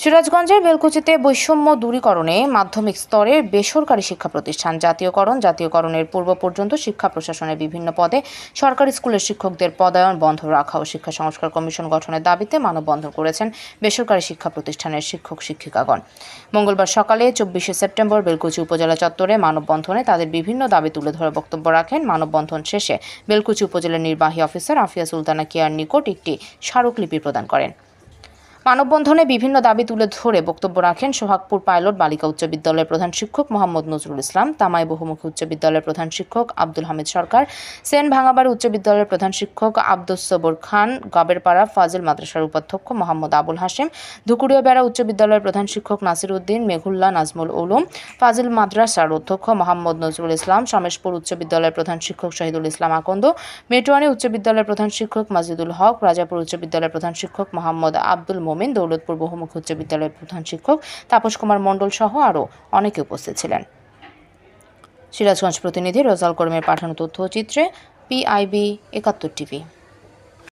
সিরাজগঞ্জের বেলকুচিতে বৈষম্য দূরীকরণে মাধ্যমিক স্তরের বেসরকারি শিক্ষা প্রতিষ্ঠান জাতীয়করণ, জাতীয়করণের পূর্ব পর্যন্ত শিক্ষা প্রশাসনের বিভিন্ন পদে সরকারি স্কুলের শিক্ষকদের পদায়ন বন্ধ রাখা ও শিক্ষা সংস্কার কমিশন গঠনের দাবিতে মানববন্ধন করেছেন বেসরকারি শিক্ষা প্রতিষ্ঠানের শিক্ষক শিক্ষিকাগণ। মঙ্গলবার সকালে চব্বিশে সেপ্টেম্বর বেলকুচি উপজেলা চত্বরে মানববন্ধনে তাদের বিভিন্ন দাবি তুলে ধরে বক্তব্য রাখেন মানববন্ধন শেষে বেলকুচি উপজেলার নির্বাহী অফিসার আফিয়া সুলতানা কিয়ার নিকট একটি স্মারকলিপি প্রদান করেন। মানববন্ধনে বিভিন্ন দাবি তুলে ধরে বক্তব্য রাখেন সোহাগপুর পাইলট বালিকা উচ্চ বিদ্যালয়ের প্রধান শিক্ষক মোহাম্মদ নজরুল ইসলাম, তামাই বহুমুখী উচ্চ বিদ্যালয়ের প্রধান শিক্ষক আব্দুল হামিদ সরকার, সেন ভাঙাবাড়ি উচ্চ বিদ্যালয়ের প্রধান শিক্ষক আব্দুস সবর খান, গাবেরপাড়া ফাজিল মাদ্রাসার উপাধ্যক্ষ মোহাম্মদ আবুল হাশেম ধুকুড়িয়া বেড়া উচ্চ বিদ্যালয়ের প্রধান শিক্ষক নাসির উদ্দিন মেঘুল্লাহ নাজমুল উলুম, ফাজিল মাদ্রাসার অধ্যক্ষ মোহাম্মদ নজরুল ইসলাম সমেশপুর উচ্চ বিদ্যালয়ের প্রধান শিক্ষক শহীদুল ইসলাম আকন্দ, মেটুয়ানি উচ্চ বিদ্যালয়ের প্রধান শিক্ষক মাজিদুল হক, রাজাপুর উচ্চ বিদ্যালয়ের প্রধান শিক্ষক মোহাম্মদ আব্দুল মোমিন, দৌলতপুর বহুমুখী উচ্চ বিদ্যালয়ের প্রধান শিক্ষক তাপস কুমার মণ্ডল সহ আরও অনেকে উপস্থিত ছিলেন। সিরাজগঞ্জ প্রতিনিধি রজাল কর্মের পাঠানো তথ্যচিত্রে, পিআইবি একাত্তর টিভি।